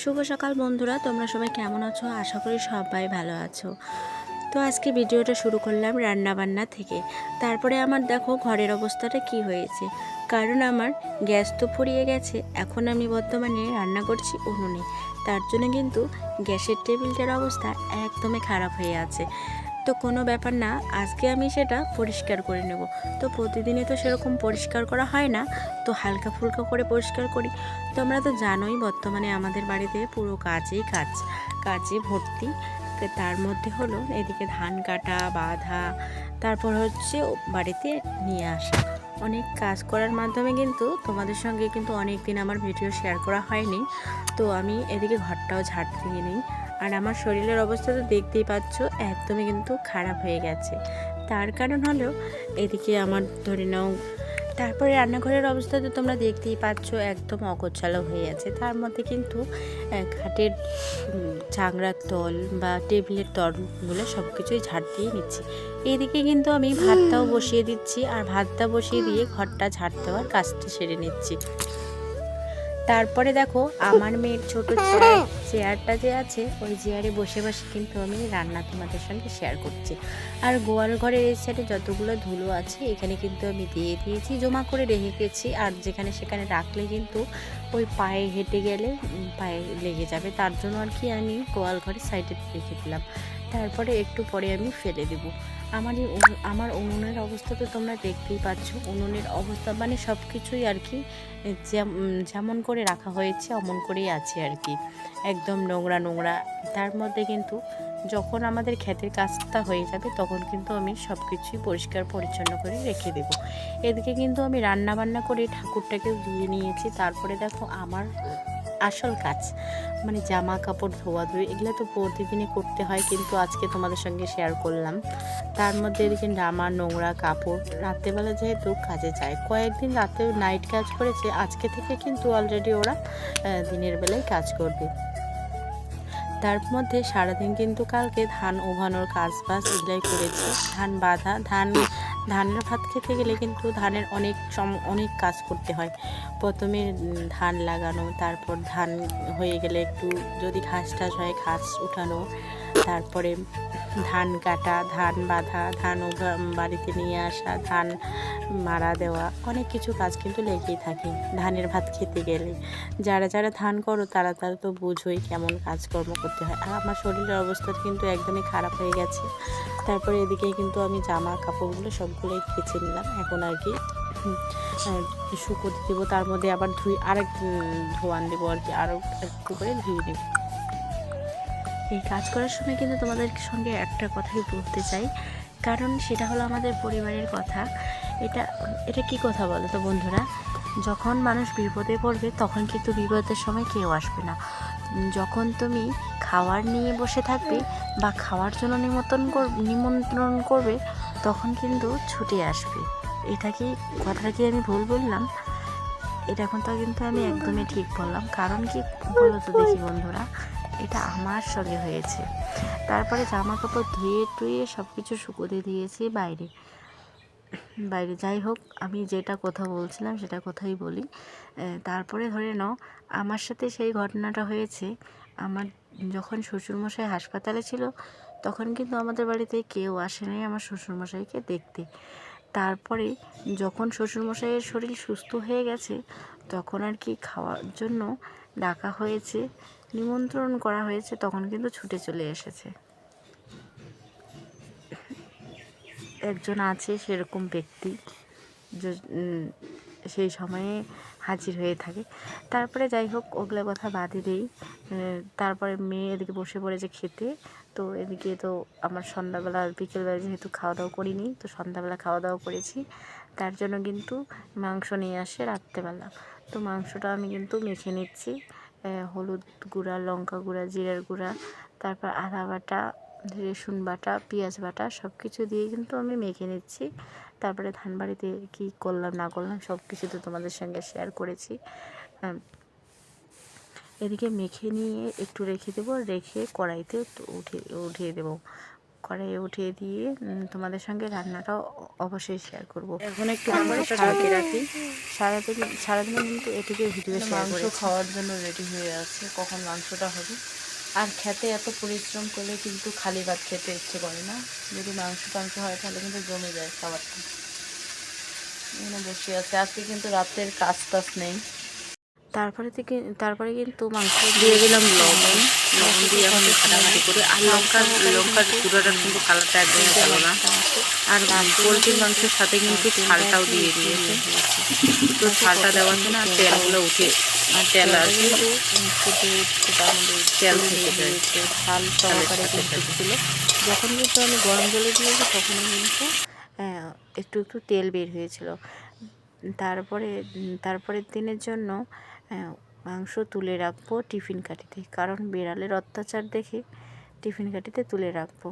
শুভ সকাল বন্ধুরা, তোমরা সবাই কেমন আছো? আশা করি সবাই ভালো আছো। তো আজকে ভিডিওটা শুরু করলাম রান্নাবান্না থেকে। তারপরে আমার দেখো ঘরের অবস্থাটা কি হয়েছে। কারণ আমার গ্যাস তো ফুরিয়ে গেছে, এখন আমি বর্তমানে রান্না করছি উনুনে। তার জন্য কিন্তু গ্যাসের টেবিলটার অবস্থা একদমই খারাপ হয়ে আছে। তো কোনো ব্যাপার না, আজকে আমি সেটা পরিষ্কার করে নেব। তো প্রতিদিনই তো সেরকম পরিষ্কার করা হয় না, তো হালকা ফুলকা করে পরিষ্কার করি। তোমরা তো জানোই বর্তমানে আমাদের বাড়িতে পুরো কাজেই কাজ কাজে ভর্তি। তার মধ্যে হলো এদিকে ধান কাটা, বাঁধা, তারপর হচ্ছে বাড়িতে নিয়ে আসা। অনেক কাজ করার মাধ্যমে কিন্তু তোমাদের সঙ্গে কিন্তু অনেক দিন আমার ভিডিও শেয়ার করা হয়নি। তো আমি এদিকে ঘরটাও ঝাড় দিয়ে নিই। আর আমার শরীরের অবস্থা তো দেখতেই পাচ্ছ, একদমই কিন্তু খারাপ হয়ে গেছে। তার কারণ হলো, এদিকে আমার ধরে নাও, তারপরে রান্নাঘরের অবস্থা তো তোমরা দেখতেই পাচ্ছ, একদম অগোছালো হয়ে আছে। তার মধ্যে কিন্তু খাটের চাংড়ার তল বা টেবিলের তলগুলো সব কিছুই ঝাড় দিয়ে নিচ্ছি। এদিকে কিন্তু আমি ভাতটাও বসিয়ে দিচ্ছি, আর ভাতটা বসিয়ে দিয়ে ঘরটা ঝাড় দেওয়ার কাজটা সেরে নিচ্ছি। তারপরে দেখো, আমার মেয়ের ছোট চেয়ার চেয়ারটা যে আছে, ওই চেয়ারে বসে বসে কিন্তু আমি রান্না তোমাদের সঙ্গে শেয়ার করছি। আর গোয়াল ঘরের এই সাইডে যতগুলো ধুলো আছে, এখানে কিন্তু আমি দিয়ে দিয়েছি, জমা করে রেখে গেছি। আর যেখানে সেখানে রাখলে কিন্তু ওই পায়ে হেঁটে গেলে পায়ে লেগে যাবে। তার জন্য আর কি আমি গোয়াল ঘরের সাইডে রেখে দিলাম। তারপরে একটু পরে আমি ফেলে দেবো। আমার এই আমার উনুনের অবস্থা তো তোমরা দেখতেই পাচ্ছ। উনুনের অবস্থা মানে সব কিছুই আর কি যেম- যেমন করে রাখা হয়েছে অমন করেই আছে আর কি। একদম নোংরা নোংরা। তার মধ্যে কিন্তু যখন আমাদের ক্ষেতের কাজটা হয়ে যাবে তখন কিন্তু আমি সব কিছুই পরিষ্কার পরিচ্ছন্ন করে রেখে দেব। এদিকে কিন্তু আমি রান্না বান্না করে ঠাকুরটাকে ধুয়ে নিয়েছি। তারপরে দেখো আমার আসল কাজ। মানে জামা কাপড় ধোয়া ধুয়ে এগুলো তো প্রতিদিনই করতে হয় কিন্তু আজকে তোমাদের সঙ্গে শেয়ার করলাম। তার মধ্যে এদিকে ডামা নোংরা কাপড়, রাত্রেবেলা যেহেতু কাজে যায়, কয়েকদিন রাতে নাইট কাজ করেছে, আজকে থেকে কিন্তু অলরেডি ওরা দিনের বেলায় কাজ করবে। তার মধ্যে সারাদিন কিন্তু কালকে ধান উভানোর কাজ বাজ এগুলাই করেছে। ধান বাঁধা, ধান ধানের ভাত খেতে গেলে কিন্তু ধানের অনেক সম, অনেক কাজ করতে হয়। প্রথমে ধান লাগানো, তারপর ধান হয়ে গেলে একটু যদি ঘাস টাস হয়, ঘাস উঠানো তারপরে ধান কাটা, ধান বাঁধা, ধান বাড়িতে নিয়ে আসা, ধান মারা দেওয়া, অনেক কিছু কাজ কিন্তু লেগেই থাকে ধানের ভাত খেতে গেলে। যারা যারা ধান করো তারা তারা তো বুঝোই কেমন কাজকর্ম করতে হয়। আর আমার শরীরের অবস্থা কিন্তু একদমই খারাপ হয়ে গেছে। তারপরে এদিকে কিন্তু আমি জামা, কাপড়গুলো সবগুলোই কেচে নিলাম। এখন আর কি শুকোতে দেবো, তার মধ্যে আবার ধুই আরেক ধোয়ান দেবো আর কি আরও একটু করে ধুয়ে দেবো এই কাজ করার সময় কিন্তু তোমাদের সঙ্গে একটা কথাই বলতে চাই। কারণ সেটা হলো আমাদের পরিবারের কথা। এটা এটা কি কথা বলো তো বন্ধুরা? যখন মানুষ বিপদে পড়বে, তখন কিন্তু বিপদের সময় কেউ আসবে না। যখন তুমি খাওয়ার নিয়ে বসে থাকবে বা খাওয়ার জন্য নিমন্ত্রণ কর, নিমন্ত্রণ করবে, তখন কিন্তু ছুটে আসবে। এটা কি, কথাটা কি আমি ভুল বললাম? এটা এখন তো কিন্তু আমি একদমই ঠিক বললাম। কারণ কি বলো তো দেখি বন্ধুরা। এটা আমার সঙ্গে হয়েছে। তারপরে জামা কাপড় ধুয়ে টুয়ে সব কিছু শুকোতে দিয়েছি বাইরে। বাইরে যাই হোক, আমি যেটা কথা বলছিলাম সেটা কথাই বলি। তারপরে ধরে নাও, আমার সাথে সেই ঘটনাটা হয়েছে। আমার যখন শ্বশুরমশাই হাসপাতালে ছিল, তখন কিন্তু আমাদের বাড়িতে কেউ আসেনি আমার শ্বশুরমশাইকে দেখতে। তারপরে যখন শ্বশুরমশাইয়ের শরীর সুস্থ হয়ে গেছে, তখন আর কি খাওয়ার জন্য ডাকা হয়েছে। নিমন্ত্রণ করা হয়েছে, তখন কিন্তু ছুটে চলে এসেছে। একজন আছে সেরকম ব্যক্তি সেই সময়ে হাজির হয়ে থাকে। তারপরে যাই হোক, ওগুলো কথা বাদই দিই। তারপরে মেয়ে এদিকে বসে পড়েছে খেতে, তো এদিকে তো আমার সন্ধ্যাবেলা, বিকেলবেলা যেহেতু খাওয়া দাওয়া করিনি, তো সন্ধ্যাবেলা খাওয়া দাওয়া করেছি। তার জন্য কিন্তু মাংস নিয়ে আসে রাত্রেবেলা। তো মাংসটা আমি কিন্তু মেখে নিচ্ছি। হলুদ গুঁড়া, লঙ্কা গুঁড়া, জিরার গুঁড়া, তারপর আদা বাটা, রসুন বাটা, পেঁয়াজ বাটা সব কিছু দিয়ে কিন্তু আমি মেখে নিচ্ছি। তারপরে ধান বাড়িতে কী করলাম, না করলাম সব কিছু তো তোমাদের সঙ্গে শেয়ার করেছি। এদিকে মেখে নিয়ে একটু রেখে দেবো, রেখে কড়াইতে উঠিয়ে উঠিয়ে দেবো। কড়াইয়ে উঠিয়ে দিয়ে তোমাদের সঙ্গে রান্নাটাও অবশ্যই শেয়ার করব। এখন একটু ঢেকে রাখি। সারাদিন সারাদিনে কিন্তু এটুকুই ভিডিও মাংস খাওয়ার জন্য রেডি হয়ে আছে কখন মাংসটা হবে। আর খেতে এত পরিশ্রম করলে কিন্তু খালি ভাত খেতে ইচ্ছে করে না। যদি মাংস টাংস হয় তাহলে কিন্তু জমে যায় খাবারটা। এখানে বসে আছে। আজকে কিন্তু রাতের কাজ টাজ নেই। তারপরে থেকে তারপরে কিন্তু মাংস দিয়ে দিলাম লবণ। লবণ দিয়ে এখন কাটাকাটি করে আর লঙ্কা লঙ্কার গুঁড়োটা কিন্তু কালারটা একদমই ভালো না। আর পোলট্রির মাংসের সাথে কিন্তু ছালটাও দিয়ে দিয়েছে। তো ছালটা দেওয়ার জন্য আর তেলগুলো উঠে আর তেল আর তেল থেকে। ছাল সহকারে কিন্তু ছিল। যখন কিন্তু আমি গরম জলে দিয়েছি তখন কিন্তু একটু একটু তেল বের হয়েছিল। তারপরে তারপরের দিনের জন্য মাংস তুলে রাখব টিফিন কাঠিতে। কারণ বিড়ালের অত্যাচার দেখে টিফিন কাঠিতে তুলে রাখব।